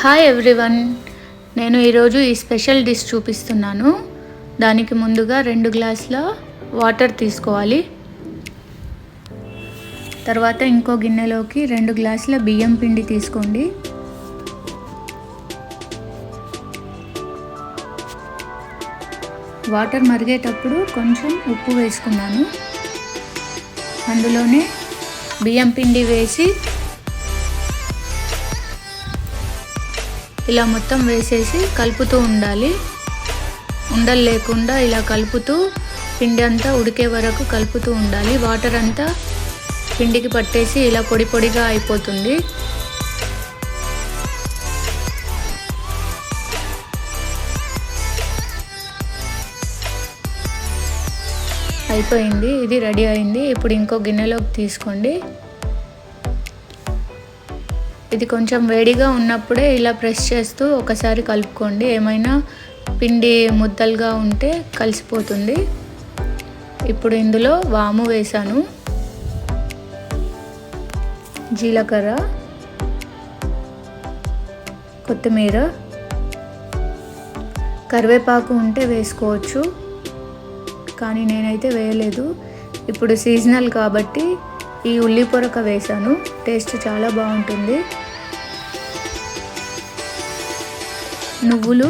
Hi everyone నేను ఈరోజు ఈ స్పెషల్ డిష్ చూపిస్తున్నాను. దానికి ముందుగా రెండు గ్లాసుల వాటర్ తీసుకోవాలి. తర్వాత ఇంకో గిన్నెలోకి రెండు గ్లాసుల బియ్యం పిండి తీసుకోండి. వాటర్ మరిగేటప్పుడు కొంచెం ఉప్పు వేసుకున్నాను. అందులోనే బియ్యం పిండి వేసి ఇలా మొత్తం వేసేసి కలుపుతూ ఉండాలి. ఉండలు లేకుండా ఇలా కలుపుతూ పిండి అంతా ఉడికే వరకు కలుపుతూ ఉండాలి. వాటర్ అంతా పిండికి పట్టేసి ఇలా పొడి పొడిగా అయిపోతుంది. అయిపోయింది. ఇది రెడీ అయింది. ఇప్పుడు ఇంకో గిన్నెలోకి తీసుకోండి. ఇది కొంచెం వేడిగా ఉన్నప్పుడే ఇలా ప్రెస్ చేస్తూ ఒకసారి కలుపుకోండి. ఏమైనా పిండి ముద్దలుగా ఉంటే కలిసిపోతుంది. ఇప్పుడు ఇందులో వాము వేసాను జీలకర్ర కొత్తిమీర కరివేపాకు ఉంటే వేసుకోవచ్చు. కానీ నేనైతే వేయలేదు. ఇప్పుడు సీజనల్ కాబట్టి ఈ ఉల్లి పొరక వేసాను టేస్ట్ చాలా బాగుంటుంది. నువ్వులు.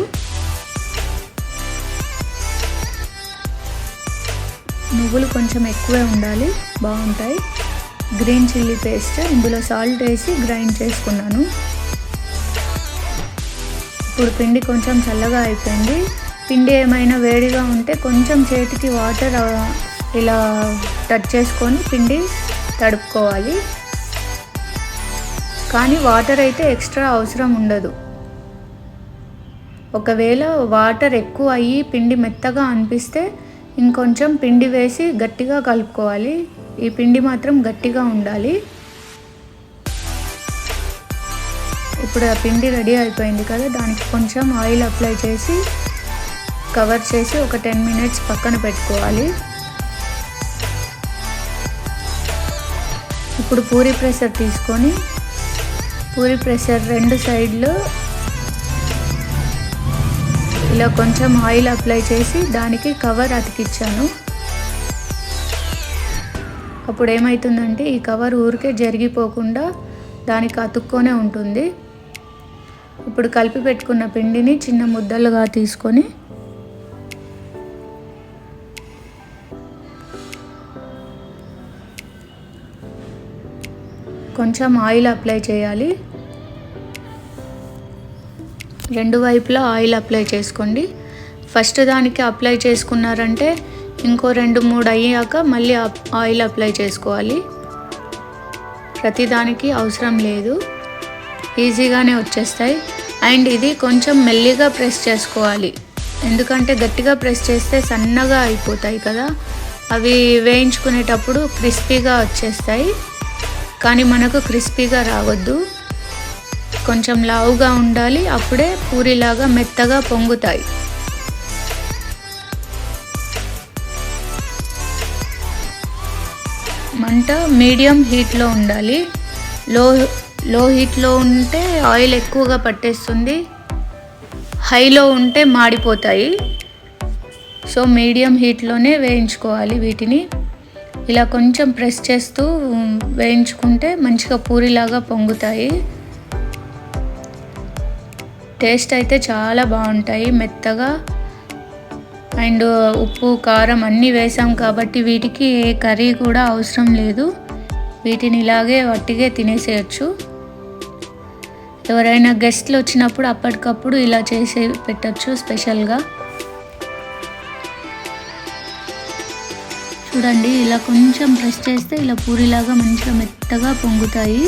నువ్వులు కొంచెం ఎక్కువే ఉండాలి. బాగుంటాయి. Green chilli paste. ఇందులో సాల్ట్ వేసి గ్రైండ్ చేసుకున్నాను. ఇప్పుడు పిండి కొంచెం చల్లగా అయిపోయింది. పిండి ఏమైనా వేడిగా ఉంటే కొంచెం చేతికి వాటర్ ఇలా టచ్ చేసుకొని పిండి తడుపుకోవాలి. కానీ వాటర్ అయితే ఎక్స్ట్రా అవసరం ఉండదు. ఒకవేళ వాటర్ ఎక్కువ అయ్యి పిండి మెత్తగా అనిపిస్తే ఇంకొంచెం పిండి వేసి గట్టిగా కలుపుకోవాలి. ఈ పిండి మాత్రం గట్టిగా ఉండాలి. ఇప్పుడు ఆ పిండి రెడీ అయిపోయింది కదా దానికి కొంచెం ఆయిల్ అప్లై చేసి కవర్ చేసి ఒక టెన్ మినిట్స్ పక్కన పెట్టుకోవాలి. ఇప్పుడు పూరి ప్రెషర్ తీసుకొని పూరి ప్రెషర్ రెండు సైడ్లు ఇలా కొంచెం ఆయిల్ అప్లై చేసి దానికి కవర్ అతికిచ్చాను. అప్పుడు ఏమవుతుందంటే ఈ కవర్ ఊరికే జరిగిపోకుండా దానికి అతుక్కొనే ఉంటుంది. ఇప్పుడు కలిపి పెట్టుకున్న పిండిని చిన్న ముద్దలుగా తీసుకొని కొంచెం ఆయిల్ అప్లై చేయాలి. రెండు వైపులా ఆయిల్ అప్లై చేసుకోండి. ఫస్ట్ దానికి అప్లై చేసుకున్నారంటే ఇంకో రెండు మూడు అయ్యాక మళ్ళీ ఆయిల్ అప్లై చేసుకోవాలి. ప్రతిదానికి అవసరం లేదు. ఈజీగానే వచ్చేస్తాయి. అండ్ ఇది కొంచెం మెల్లిగా ప్రెస్ చేసుకోవాలి. ఎందుకంటే గట్టిగా ప్రెస్ చేస్తే సన్నగా అయిపోతాయి కదా. అవి వేయించుకునేటప్పుడు క్రిస్పీగా వచ్చేస్తాయి. కానీ మనకు క్రిస్పీగా రావద్దు. కొంచెం లావుగా ఉండాలి అప్పుడే పూరిలాగా మెత్తగా పొంగుతాయి. మంట మీడియం హీట్లో ఉండాలి. లో లో హీట్లో ఉంటే ఆయిల్ ఎక్కువగా పట్టేస్తుంది. హైలో ఉంటే మాడిపోతాయి. సో మీడియం హీట్లోనే వేయించుకోవాలి వీటిని. ఇలా కొంచెం ప్రెస్ చేస్తూ వేయించుకుంటే మంచిగా పూరిలాగా పొంగుతాయి. టేస్ట్ అయితే చాలా బాగుంటాయి మెత్తగా. అండ్ ఉప్పు కారం అన్నీ వేసాం కాబట్టి వీటికి ఏ కర్రీ కూడా అవసరం లేదు. వీటిని ఇలాగే వట్టిగే తినేసేయచ్చు. ఎవరైనా గెస్ట్లు వచ్చినప్పుడు అప్పటికప్పుడు ఇలా చేసి పెట్టచ్చు స్పెషల్గా. చూడండి ఇలా కొంచెం ప్రెస్ చేస్తే ఇలా పూరిలాగా మంచిగా మెత్తగా పొంగుతాయి.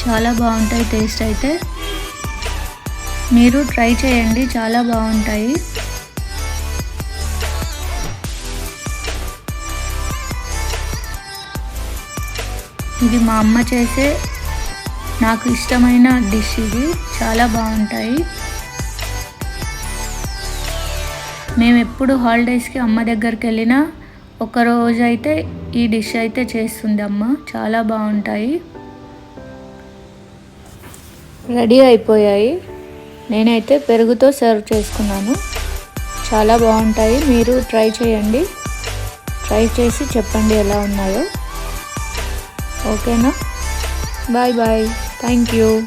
చాలా బాగుంటాయి టేస్ట్ అయితే. మీరు ట్రై చేయండి చాలా బాగుంటాయి. ఇది మా అమ్మ చేసే నాకు ఇష్టమైన డిష్ ఇది. చాలా బాగుంటాయి. మేము ఎప్పుడు హాలిడేస్కి అమ్మ దగ్గరికి వెళ్ళినా ఒకరోజు అయితే ఈ డిష్ అయితే చేస్తుంది అమ్మ. చాలా బాగుంటాయి. రెడీ అయిపోయాయి. నేనైతే పెరుగుతో సర్వ్ చేసుకున్నాను. చాలా బాగుంటాయి. మీరు ట్రై చేయండి. ట్రై చేసి చెప్పండి ఎలా ఉన్నాయో. ఓకేనా బాయ్ బాయ్ థ్యాంక్ యూ